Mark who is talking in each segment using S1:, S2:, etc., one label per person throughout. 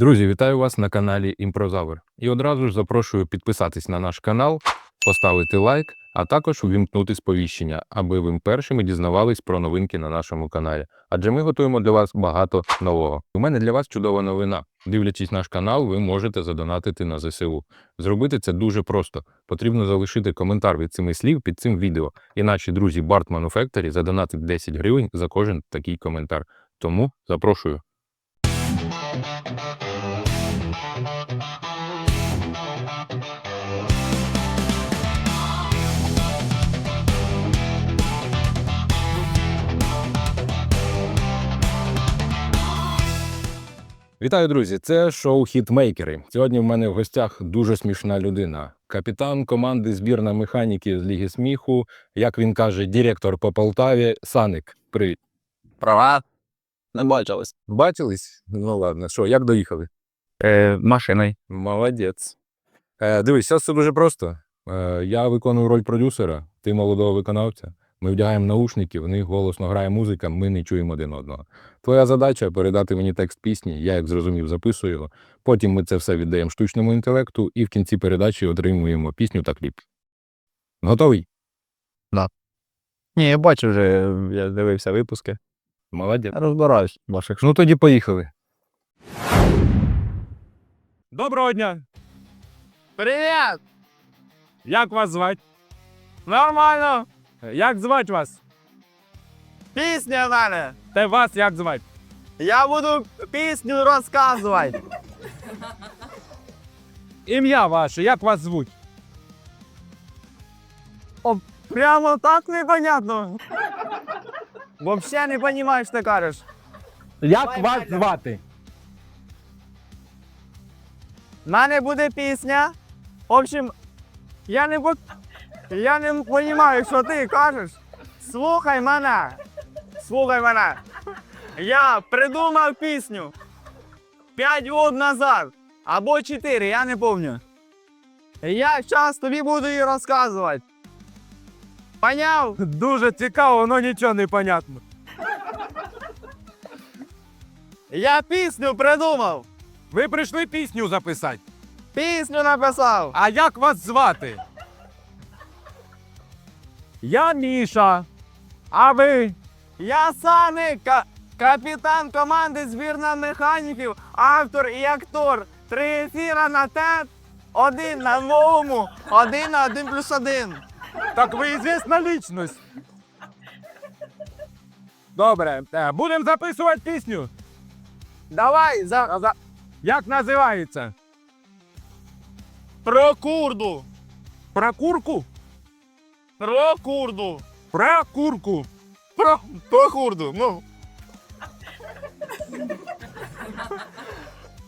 S1: Друзі, вітаю вас на каналі Імпрозавр. І одразу ж запрошую підписатись на наш канал, поставити лайк, а також увімкнути сповіщення, аби ви першими дізнавались про новинки на нашому каналі. Адже ми готуємо для вас багато нового. У мене для вас чудова новина. Дивлячись наш канал, ви можете задонатити на ЗСУ. Зробити це дуже просто. Потрібно залишити коментар від цими слів під цим відео. І наші друзі Bart Manufactory задонатить 10 гривень за кожен такий коментар. Тому запрошую. Вітаю, друзі! Це шоу Хітмейкери. Сьогодні в мене в гостях дуже смішна людина. Капітан команди збірна механіки з Ліги сміху, як він каже, директор по Полтаві Саник. Привіт.
S2: Права. Не бачились.
S1: Бачились? Ну ладно, що, як доїхали?
S2: Е, машиною.
S1: Молодець. Е, дивись, зараз все дуже просто. Е, я виконую роль продюсера, ти молодого виконавця. Ми вдягаємо наушники, в них голосно грає музика, ми не чуємо один одного. Твоя задача передати мені текст пісні, я як зрозумів, записую його. Потім ми це все віддаємо штучному інтелекту і в кінці передачі отримуємо пісню та кліп. Готовий?
S2: Ні, я бачу вже, я дивився випуски.
S1: Молодець.
S2: Розбираюсь ваших
S1: Ну тоді поїхали.
S3: Доброго дня!
S2: Привіт!
S3: Як вас звати?
S2: Нормально!
S3: Як звати вас?
S2: Пісня в мене!
S3: Те вас як звати?
S2: Я буду пісню розказувати.
S3: Ім'я ваше, як вас звуть?
S2: Прямо так непонятно. Вообще не розумію, що ти кажеш.
S3: Як
S2: Давай,
S3: вас
S2: Валя.
S3: звати?
S2: В мене буде пісня. В общем, я не бу... Я не розумію, що ти кажеш. Слухай мене. Слухай мене. Я придумав пісню. П'ять років назад. Або чотири, я не пам'ятаю. Я зараз тобі буду її розказувати. Поняв?
S3: Дуже цікаво, але нічого не понятно.
S2: Я пісню придумав.
S3: Ви прийшли пісню записати.
S2: Пісню написав.
S3: А як вас звати? Я Міша. А ви?
S2: Я Саник, ка- капітан команди збірна механіків, автор і актор. Три ефіра на ТЕТ, один на новому, один на один плюс один.
S3: Так ви ізвісна лічність. Добре, е, будемо записувати пісню.
S2: Давай за, за...
S3: Як називається?
S2: про курду.
S3: Про курку?
S2: Про курду.
S3: Про курку.
S2: Про, про курду. Ну.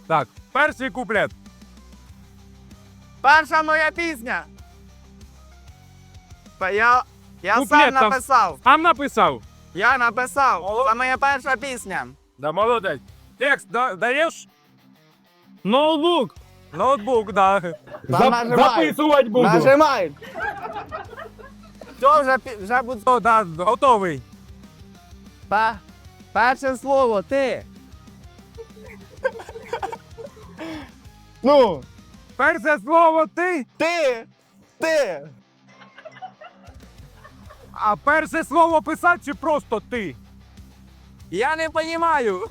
S3: Так, перший куплет.
S2: Перша моя пісня. Та Я, я
S3: Куплет
S2: сам
S3: там.
S2: написав.
S3: Сам написав.
S2: Я написав. Це моя перша пісня.
S3: Да молодець. Текст да, даєш? Ноутбук. Ноутбук, да.
S2: Там нажимай.
S3: записувати буду.
S2: Нажимай. Все, вже, пі- вже буде.
S3: О, да, готовий.
S2: Пе- перше слово, ти. ну,
S3: Перше слово ти,
S2: ти. Ти.
S3: а перше слово писати чи просто ти?
S2: Я не розумію.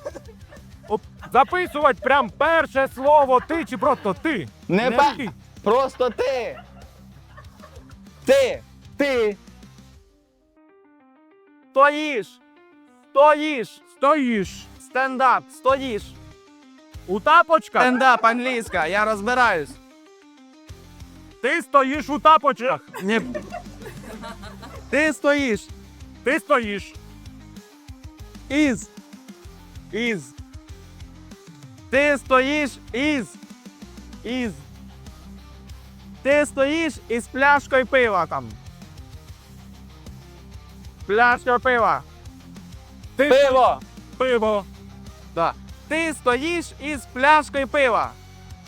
S3: Записувати прям перше слово ти чи просто ти?
S2: Не
S3: ти.
S2: пе- Просто ти. Ти. Ти. Стоїш. Стоїш.
S3: Стоїш.
S2: Стендап. Стоїш.
S3: У тапочках?
S2: Стендап англійська, я розбираюсь.
S3: Ти стоїш у тапочках.
S2: Не... Ти стоїш.
S3: Ти стоїш.
S2: Із. Із. Ти стоїш із. Із. Ти стоїш із пляшкою пива там. Пляшка пива.
S3: Ти
S2: Пиво.
S3: пиво.
S2: Да. Ти стоїш із пляшкою пива.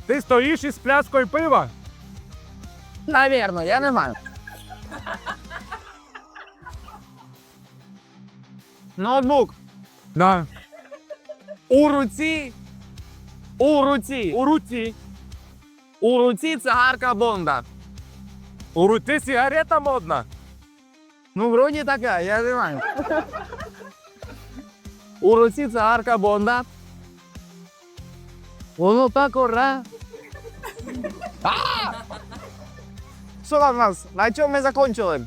S3: Ти стоїш із пляскою пива.
S2: Навірно, я не знаю. Ноутбук.
S3: Да.
S2: У руці У руці.
S3: У руці.
S2: У руці цигарка Бонда.
S3: У руці сигарета модна.
S2: Ну, вроді така, я не знаю. У руці цигарка Бонда. Воно так ура. Що там у нас? На чому ми закончили?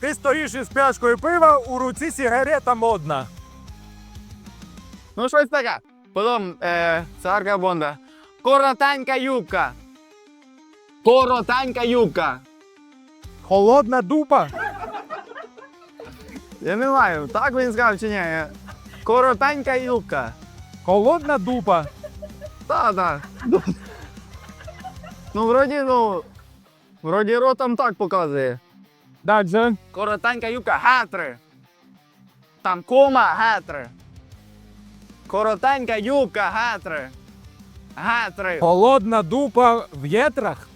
S3: Ти стоїш із пляшкою пива, у руці сигарета модна.
S2: Ну, щось таке. Потім е, цигарка Бонда. Коротенька юбка. Коротенька юбка.
S3: Холодна дупа.
S2: Я не знаю, так він сказав чи ні. Коротенька юбка.
S3: Холодна дупа.
S2: Та, да. Ну, вроді, ну. Вроді ротом так показує.
S3: Дальше.
S2: Коротенька юбка, гетри. Там кома, гетри. Коротенька юбка, гетри. Гетри.
S3: Холодна дупа в єтрах.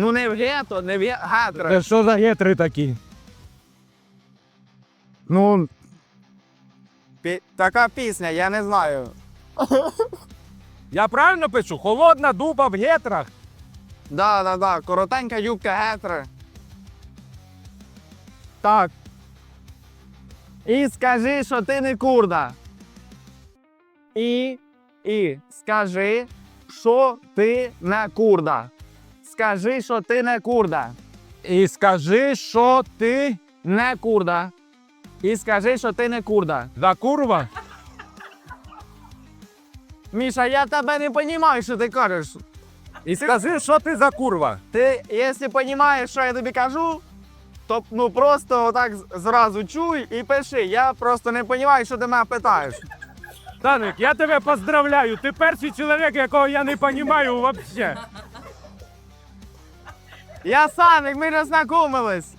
S2: Ну не в гето, не в ге- гетри.
S3: Це що за єтри такі?
S2: Ну. пі- Така пісня, я не знаю.
S3: Я правильно пишу? Холодна дупа в єтрах.
S2: Да, да, да. Коротенька юбка, гетри.
S3: Так.
S2: І скажи, що ти не курда. І, і скажи, що ти не курда. Скажи, що ти не курда.
S3: І скажи, що ти
S2: Не курда. І скажи, що ти не курда.
S3: за курва.
S2: Міша, я тебе не розумію, що ти кажеш.
S3: І скажи, що ти за курва.
S2: Ти, якщо розумієш, що я тобі кажу, то ну просто отак зразу чуй і пиши. Я просто не розумію, що ти мене питаєш.
S3: Таник, я тебе поздравляю. Ти перший чоловік, якого я не розумію взагалі.
S2: Я Саник, ми не знайомились.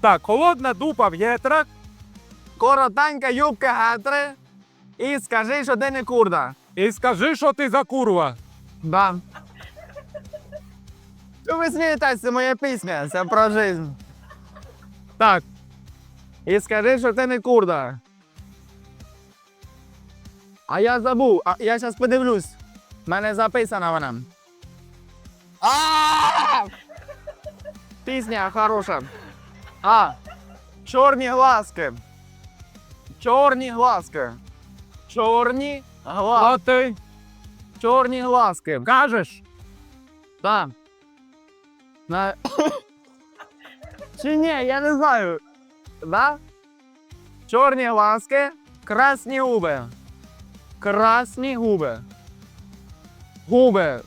S3: Так, холодна дупа в єтрах.
S2: Коротенька юбка гетри. І скажи, що ти не курда.
S3: І скажи, що ти за курва.
S2: Да. Що ви смієтесь, це моя пісня, це про жизнь. Так. І скажи, що ти не курда. А я забув, а я зараз подивлюсь. У мене записана вона. А! Пісня хороша. А. Чорні глазки. Чорні глазки. Чорні глазки.
S3: Що ти
S2: Чорні глазки.
S3: кажеш?
S2: Так. На... Чи ні, я не знаю. Да? Чорні глазки, красні губи. Красні губи. Губи.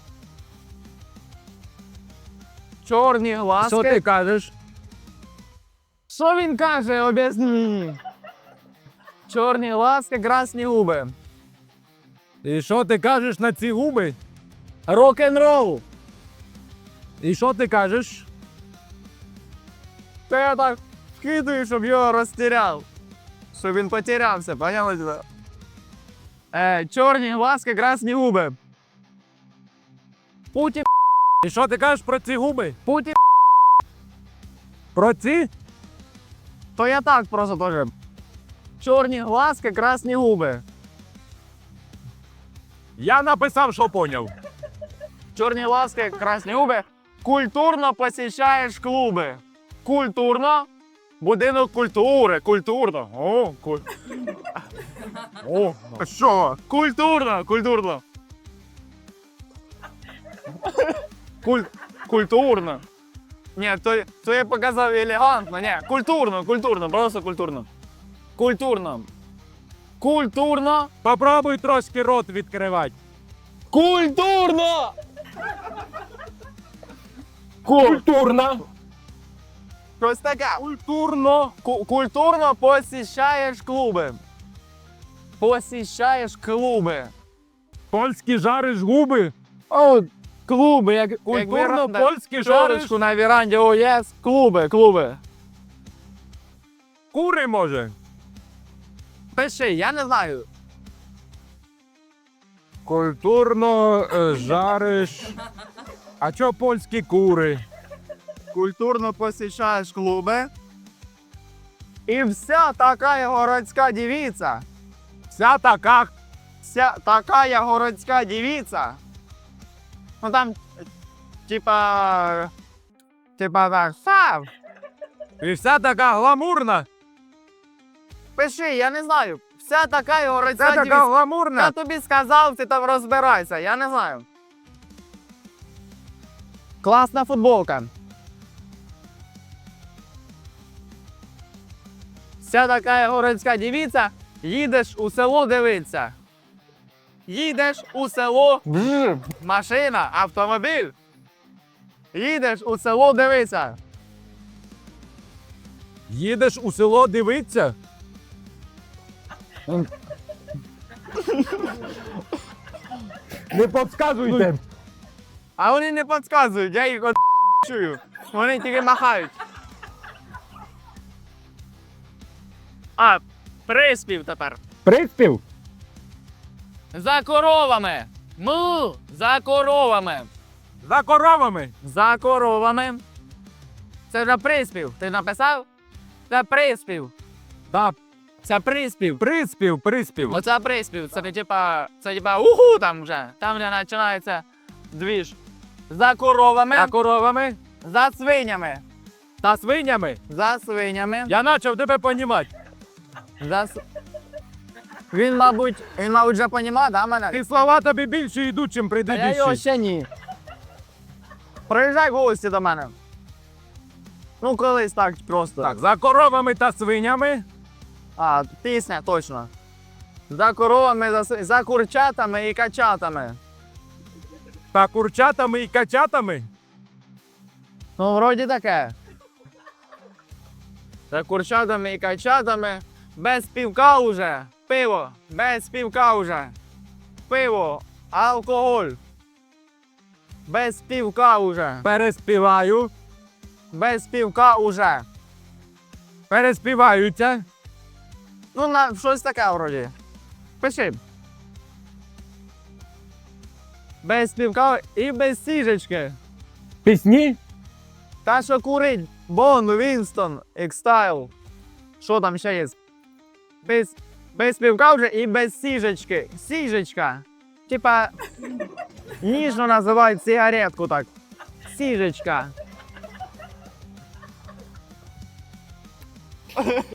S2: Чорні глазки.
S3: Що ти кажеш?
S2: Що він каже, об'ясні? Чорні глазки, красні губи.
S3: І що ти кажеш на ці губи?
S2: Рок-н-рол.
S3: І що ти кажеш?
S2: Та я так вкидаю, щоб його розтіряв. Щоб він потерявся, поняли? Е, чорні глазки, красні губи. Путі
S3: І що ти кажеш про ці губи?
S2: путі
S3: Про ці?
S2: То я так просто теж. Чорні глазки, красні губи.
S3: Я написав, що поняв.
S2: Чорні глазки, красні губи. Культурно посіщаєш клуби. Культурно. Будинок культури. Культурно. О, куль...
S3: О,
S2: Що? Культурно, культурно. Куль... Культурно. Ні, то, то я показав елегантно. Ні, культурно, культурно, просто культурно. Культурно. Культурно.
S3: попробуй трошки рот відкривати.
S2: Культурно!
S3: Культурно.
S2: Щось таке.
S3: Культурно.
S2: Ку- культурно посіщаєш клуби. Посіщаєш клуби.
S3: Польські жариш губи.
S2: О, клуби, як
S3: культурно польські жариш.
S2: Шорочку на віранді, о, єс. Клуби, клуби.
S3: Кури може.
S2: Пиши, я не знаю.
S3: Культурно е, жариш. А чо польські кури?
S2: Культурно посіщаєш клуби. І вся така городська дівіця.
S3: Вся така
S2: Вся така городська дівіця. Ну там, типа. Типа так. Сав.
S3: І вся така гламурна.
S2: Пиши, я не знаю. Вся така городська
S3: Вся така
S2: дівіця. Я тобі сказав, ти там розбирайся, я не знаю. Класна футболка. Вся така городська дівіця, їдеш у село дивитися. Їдеш у село. Машина, автомобіль. Їдеш у село дивитися.
S3: Їдеш у село дивитися. Не підказуйте.
S2: А вони не підказують, я їх чую. Вони тільки махають. А, приспів тепер.
S3: Приспів.
S2: За коровами. Му. За коровами.
S3: За коровами.
S2: За коровами. Це вже приспів. Ти написав? Це приспів.
S3: Да,
S2: Це приспів.
S3: приспів, приспів.
S2: Оце приспів. Це не типа. Це типа уху там вже. Там вже починається двіж. За коровами.
S3: За коровами
S2: За свинями.
S3: та свинями.
S2: За свинями.
S3: Я почав тебе понімати.
S2: За... Він, мабуть, він, мабуть, вже понімає, да, мене?
S3: І слова тобі більше йдуть, чим
S2: А я його
S3: предыдущі.
S2: ще ні. Приїжджай в гості до мене. Ну, колись так просто.
S3: Так, за коровами та свинями.
S2: А, пісня, точно. За коровами, за, за курчатами і качатами.
S3: Та курчатами і качатами.
S2: Ну, вроді таке. За курчатами і качатами. Без півка уже. Пиво. Без півка уже. Пиво. Алкоголь. Без півка уже.
S3: Переспіваю.
S2: Без півка уже.
S3: Переспіваються.
S2: Ну, на щось таке вроді. Пиши. Без півка і без сіжечки.
S3: Пісні.
S2: Та що курить Бон, Вінстон, Екстайл. Що там ще є? Без, без півка вже і без сіжечки. Сіжечка. Типа ніжно називають сигаретку так. Сіжечка.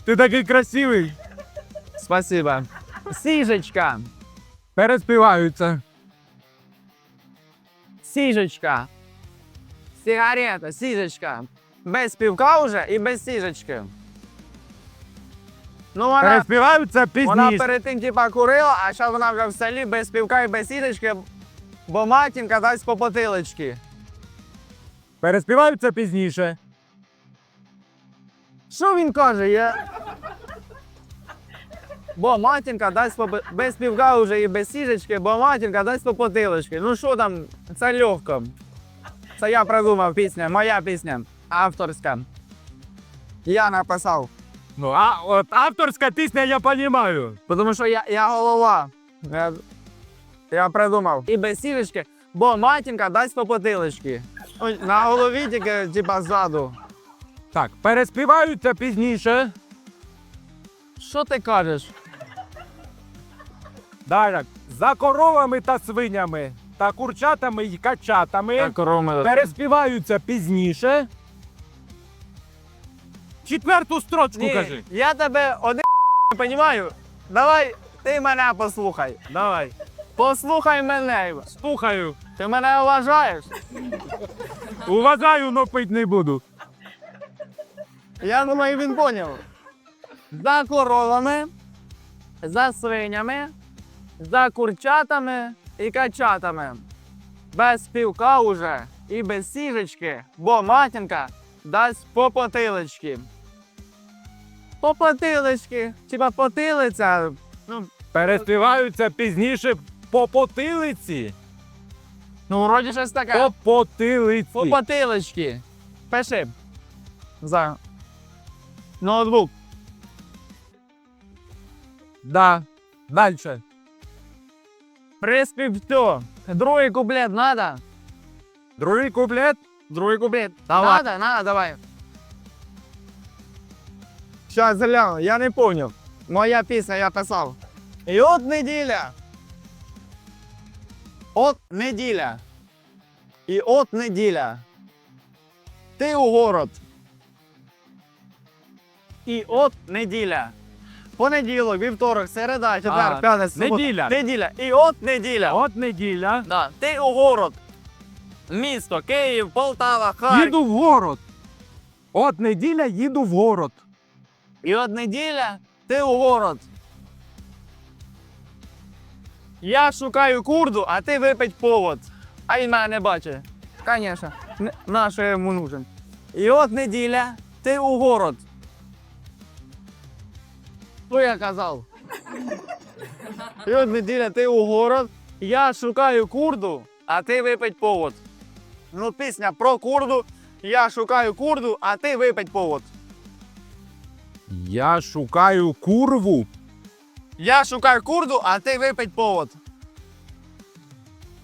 S3: Ти такий красивий.
S2: Спасибо. Сіжечка.
S3: Переспіваються.
S2: Сіжечка. Сигарета, сіжечка. Без півка вже і без сіжечки. Ну, вона,
S3: Переспіваються
S2: вона
S3: пізніше.
S2: перед тим типа курила, а зараз вона вже в селі без півка і без сіжечки, бо матінка дасть по потилочки.
S3: Переспіваються пізніше.
S2: Що він каже? Я... Бо матінка дасть по... без півка вже і без сіжечки, бо матінка дасть по потилочки. Ну що там, це легко. Це я придумав пісня, моя пісня, авторська. Я написав.
S3: Ну, а от авторська пісня я розумію.
S2: Тому що я, я голова. Я, я придумав. І без сіжечки, бо матінка дасть по потилочки. Ой, На голові тільки, типа, ззаду.
S3: Так, переспіваються пізніше.
S2: Що ти кажеш?
S3: Далі. За коровами та свинями, та курчатами і качатами.
S2: короми.
S3: Переспіваються пізніше. Четверту строчку
S2: Ні,
S3: кажи.
S2: я тебе один не розумію. Давай ти мене послухай.
S3: Давай.
S2: Послухай мене.
S3: Слухаю.
S2: Ти мене вважаєш?
S3: Уважаю, но пить не буду.
S2: Я думаю, він поняв. За коровами, за свинями, за курчатами і качатами. Без півка уже і без сіжечки, бо матінка дасть по потилочки. По потилочки, типа потилиця. Ну,
S3: Переспіваються пізніше по потилиці.
S2: ну вроді щось таке.
S3: По потилиці.
S2: По потилочки. Пиши. За. Ноутбук.
S3: Да. Дальше.
S2: Приспів все. Другий куплет надо?
S3: Другий куплет.
S2: Другий куплет.
S3: Давай.
S2: Надо, надо, давай. Щас гляну, я не поняв. Моя пісня я писав. І от неділя. От неділя. І от неділя. Ти у город. І от неділя. Понеділок, вівторок, середа, четвер, п'ятниця, субота.
S3: неділя.
S2: Неділя. І от неділя.
S3: От неділя.
S2: Да. Ти у город. Місто, Київ, Полтава, Харків.
S3: Їду в город. От неділя їду в город.
S2: І от неділя ти у город. Я шукаю курду, а ти випить повод. А він мене не бачить. Звісно. На йому нужен. І от неділя ти у город. Що я казав? І от неділя ти у город. Я шукаю курду, а ти випить повод. Ну, пісня про курду. Я шукаю курду, а ти випить повод.
S3: Я шукаю курву.
S2: Я шукаю курду, а ти випить повод.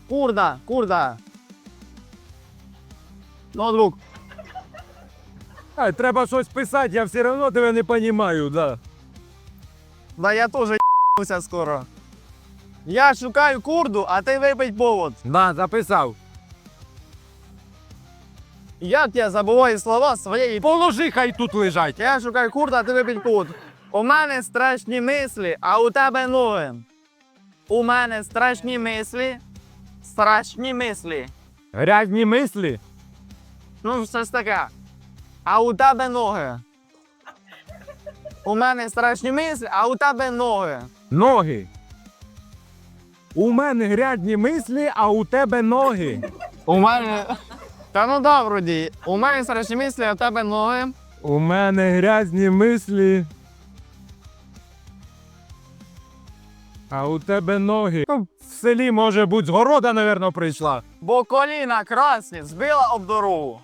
S2: Курда, курда. Ноутбук.
S3: А, треба щось писати, я все одно тебе не розумію, да.
S2: Да я теж їбуся скоро. Я шукаю курду, а ти випить повод.
S3: Да, записав.
S2: Як я забуваю слова своєї
S3: Положи, хай тут лежать.
S2: Я шукаю курду, а ти випить повод. У мене страшні мислі, а у тебе ноги. У мене страшні мислі. Страшні мислі.
S3: Грязні мислі.
S2: Ну, все ж таке. А у тебе ноги. У мене страшні мислі, а у тебе ноги.
S3: Ноги. У мене грязні мислі, а у тебе ноги.
S2: У мене. Та ну да, вроді. У мене страшні мислі, а у тебе ноги.
S3: У мене грязні мислі. А у тебе ноги. Ну, в селі, може бути, з города, напевно, прийшла.
S2: Бо коліна красні збила об дорогу.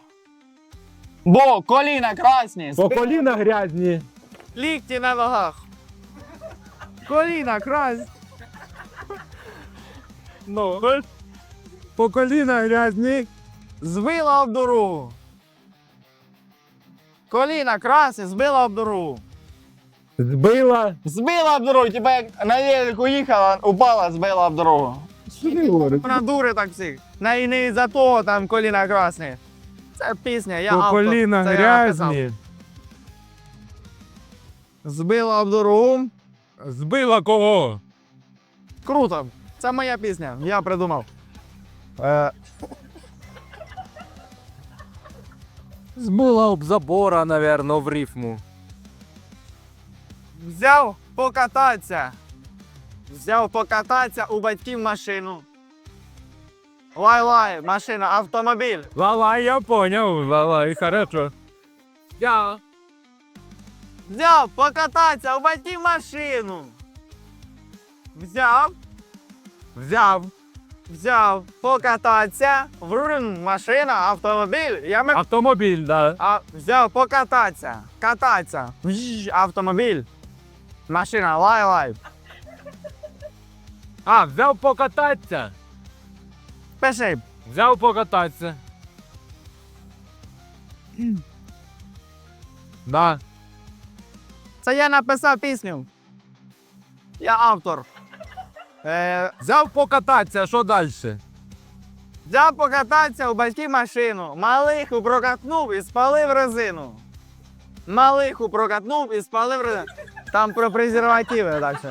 S2: Бо коліна красні, збила
S3: коліна грязні.
S2: лікті на ногах. Коліна красні.
S3: Ну, по коліна грязні.
S2: Збила об дорогу. Коліна красні, збила об дорогу.
S3: Збила.
S2: Збила об дорогу, типа як на велику їхала, упала, збила об дорогу.
S3: Що ти говориш?
S2: Вона дури так всіх. На і не за того там коліна красні. Це пісня, я автор.
S3: коліна
S2: Це я
S3: грязні.
S2: Збила об дорогу.
S3: Збила кого?
S2: Круто. Це моя пісня, я придумав. Е,
S3: Збила об забора, напевно, в рифму.
S2: взяв покататися. Взяв покататися у батьків машину. Лай-лай, машина, автомобіль.
S3: Лалай, я понял, лалай, хорошо. Я.
S2: Взяв покататися у батьків машину. Взяв,
S3: Взяв.
S2: Взяв покататися. Врун, машина, автомобіль. Я ми...
S3: Автомобіль, да.
S2: А, взяв покататися. Кататися. Вжж, Автомобіль. Машина, лай-лай.
S3: А, взяв покататися.
S2: Пиши.
S3: Взяв покататися. Да.
S2: Це я написав пісню. Я автор. Е,
S3: Взяв покататися, що далі?
S2: взяв покататися у батьків машину. Малиху прокатнув і спалив резину. Малиху прокатнув і спалив резину. Там про презервативи так що.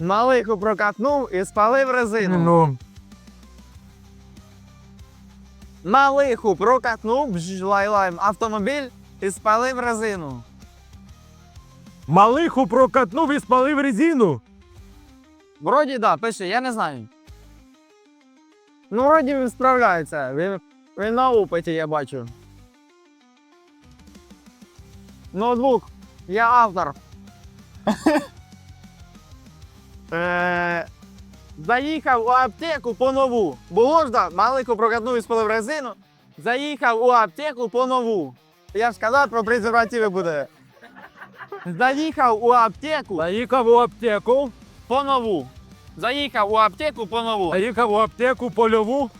S2: Малиху прокатнув і спалив резину.
S3: Ну.
S2: Малиху прокатнув бж, лай-лай, автомобіль і спалив резину.
S3: Малиху прокатнув і спалив резину.
S2: Вроді да, пише, я не знаю. Ну, вроді він справляється. Він, він на опиті, я бачу. Ноутбук. Я автор. Е, Заїхав у аптеку по нову. Було ж да, малику прокатнув і спалив резину. Заїхав у аптеку по нову. Я ж сказав, про презервативи буде. Заїхав у аптеку
S3: Заїхав у аптеку.
S2: по нову. Заїхав у аптеку по нову.
S3: Заїхав у аптеку польову.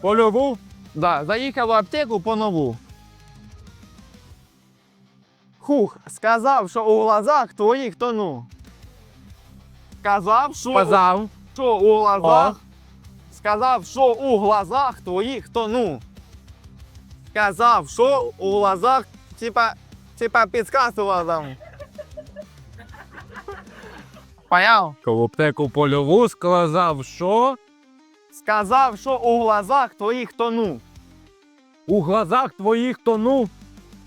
S3: Польову.
S2: Да, заїхав у аптеку по нову. Хух, сказав, що у глазах твоїх тону. Сказав, що,
S3: Сказав.
S2: що у глазах. Сказав, що у глазах твоїх тону. Сказав, що у глазах, типа, типа підказував там. Поняв?
S3: Колоптеку польову сказав, що
S2: Сказав, що у глазах твоїх тону.
S3: у глазах твоїх тону.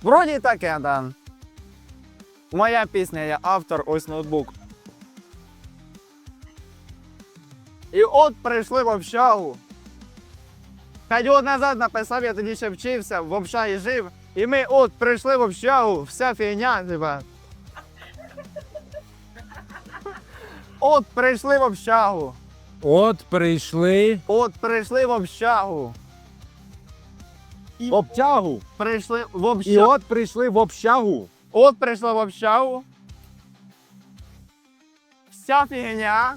S2: Вроді таке, да. Моя пісня, я автор, ось ноутбук. І от прийшли в общагу. П'ять років назад написав, я тоді ще вчився, в общагі жив. І ми от прийшли в общагу, вся фігня, типа. От прийшли в общагу.
S3: От прийшли.
S2: От прийшли в общагу.
S3: В общагу.
S2: Прийшли в
S3: І
S2: общагу.
S3: от прийшли в общагу.
S2: От прийшла в общагу. Вся фігня.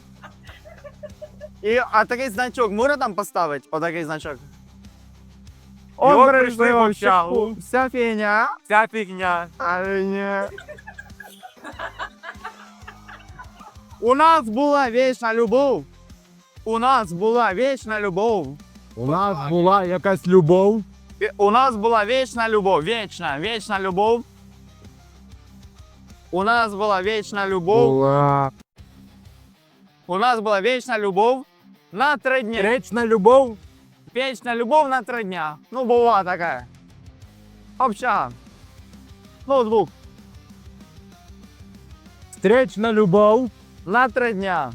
S2: І, а такий значок можна там поставити? Отакий значок.
S3: От прийшли в общагу.
S2: Вся фігня.
S3: Ця фігня.
S2: Але ні. У нас була вічна любов. У нас була вічна любов.
S3: У нас була якась любов.
S2: І У нас була вічна любов. Вічна, вічна любов. У нас була вічна любов.
S3: Була.
S2: У нас була вічна любов на три дні.
S3: Речна любов.
S2: Вічна любов на три дня. Ну, була така. Общага. Ноутбук.
S3: Встречна любов.
S2: На три дня.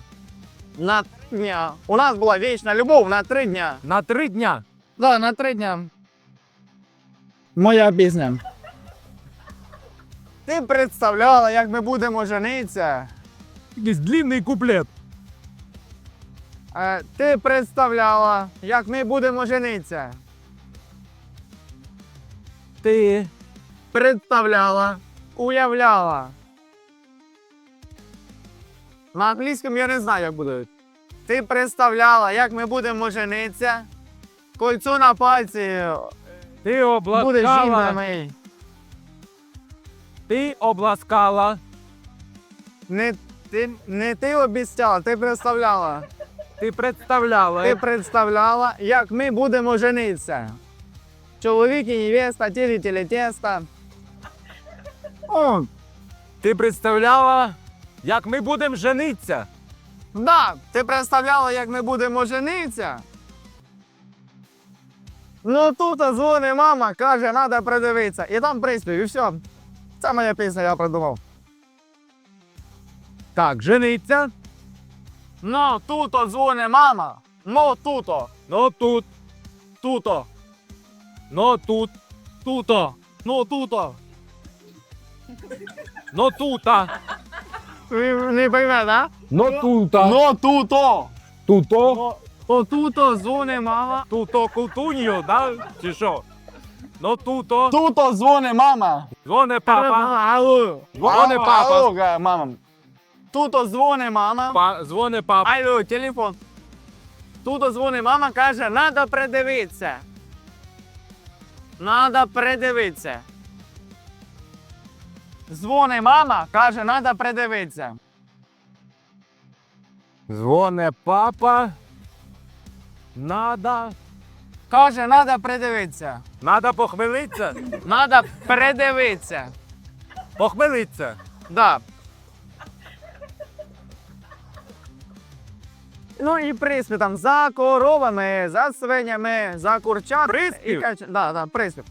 S2: На три дня. У нас була вічна любов на три дня.
S3: На три дня.
S2: Да, на три дня. Моя пісня. Ти представляла, як ми будемо жениться.
S3: Якийсь длинний куплет.
S2: Е, ти представляла, як ми будемо жениться.
S3: Ти
S2: Представляла, уявляла. На англійському я не знаю, як буде. Ти представляла, як ми будемо жениться. Кольцо на пальці
S3: Ти
S2: буде жінка
S3: обласкала.
S2: моєї.
S3: Ти обласкала.
S2: Не ти, не ти обіцяла, ти представляла.
S3: Ти представляла.
S2: Ти представляла, як ми будемо жениться. Чоловік і невеста, тілі тілі теста. О,
S3: Ти представляла, як ми будемо жениться.
S2: Да, ти представляла, як ми будемо жениться? Ну тут дзвонить мама, каже, треба придивитися. І там приспів, і все. Це моя пісня, я придумав.
S3: Так, жениться.
S2: Ну тут дзвонить мама. Ну туто,
S3: Ну тут,
S2: туто,
S3: ну тут,
S2: туто, ну туто.
S3: ну тута.
S2: Не пойме, да?
S3: Ну тута.
S2: Ну туто.
S3: Туто.
S2: Ну туто дзвонить мама.
S3: Туто култуньо, да? Чи що? Ну туто.
S2: Туто дзвонить мама.
S3: Дзвоне папа. Дзвони папа.
S2: мама. Туто дзвонить мама.
S3: Па, дзвоне папа.
S2: Алло, телефон. Тут дзвонить мама, каже, треба придивитися. Надо придивитися. Дзвони мама, каже, треба придивитися.
S3: Дзвоне папа. Надо.
S2: Каже, треба придивитися.
S3: Надо похмелиться.
S2: Треба придивитися.
S3: Похмелиться.
S2: Да. Ну і приспів там за коровами, за свинями, за курчат.
S3: Приспів?
S2: І кач... Да, да, приспів.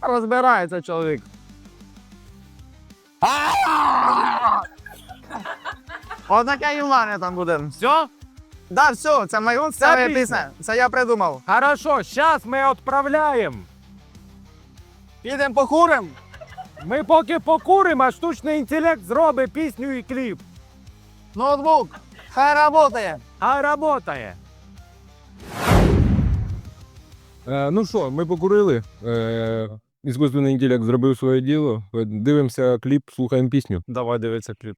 S2: Розбирається чоловік. Однаке і в мене там буде.
S3: Все?
S2: Да, все, це моя, це моя
S3: пісня?
S2: пісня. Це я придумав.
S3: Хорошо, сейчас ми відправляємо.
S2: Підемо покурим.
S3: Ми поки покуримо, а штучний інтелект зробить пісню і кліп.
S2: Ноутбук. Хай работає.
S3: А работає.
S1: Е, ну що, ми покурили. Е, іскусственний інтелект зробив своє діло. Е, Дивимося кліп, слухаємо пісню.
S3: Давай дивитися кліп.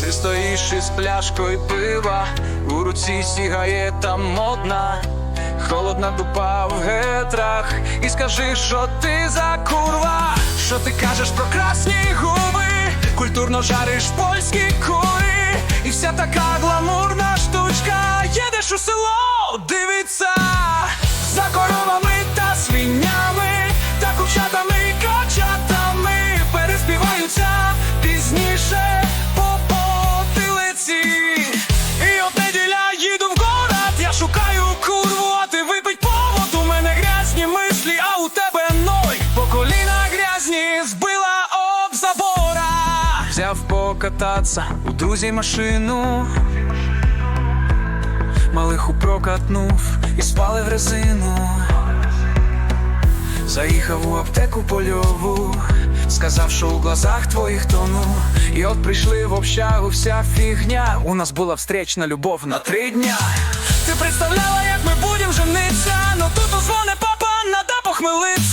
S4: Ти стоїш із пляшкою пива, у руці сігаєта модна. Холодна дупа в гетрах. І скажи, що ти за курва, що ти кажеш про красні губи, культурно жариш польські кури, і вся така гламурна штучка. Їдеш у село, дивиться. За коровами та свинями, та курчатами покататься у друзі машину. Малиху прокатнув і спали в резину. Заїхав у аптеку польову, сказав, що у глазах твоїх тону. І от прийшли в общагу вся фігня. У нас була встречна любов на три дня. Ти представляла, як ми будем жениться, но тут узвоне папа, надо похмелиться.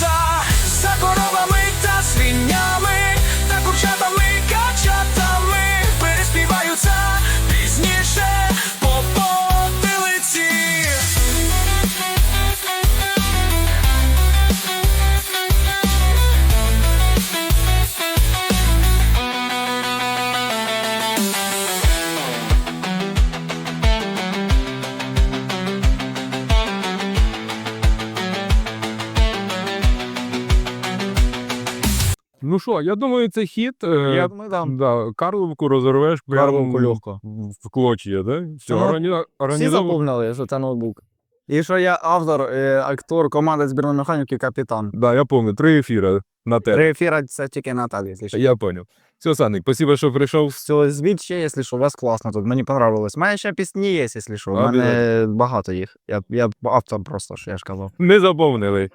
S1: Ну що, я думаю, це хід. е,
S2: Я думаю, там.
S1: Да, Карловку розорвеш
S2: Карловку легко.
S1: в клочья, да? Все,
S2: Ну,
S1: органі...
S2: Всі
S1: організовував-
S2: запомнили, що це ноутбук. І що я автор, е, актор команди збірної механіки, капітан.
S1: Да, я пам'ятаю, три ефіри на те.
S2: Три ефіра це тільки Наталі, якщо що.
S1: Я понял. Все, Саник, спасибо, що прийшов.
S2: Все, звідь ще, якщо що, у вас класно тут. Мені понравилось. У мене ще пісні є, якщо що. У мене багато їх. Я, я автор просто, що я ж казав.
S1: Не заповнили.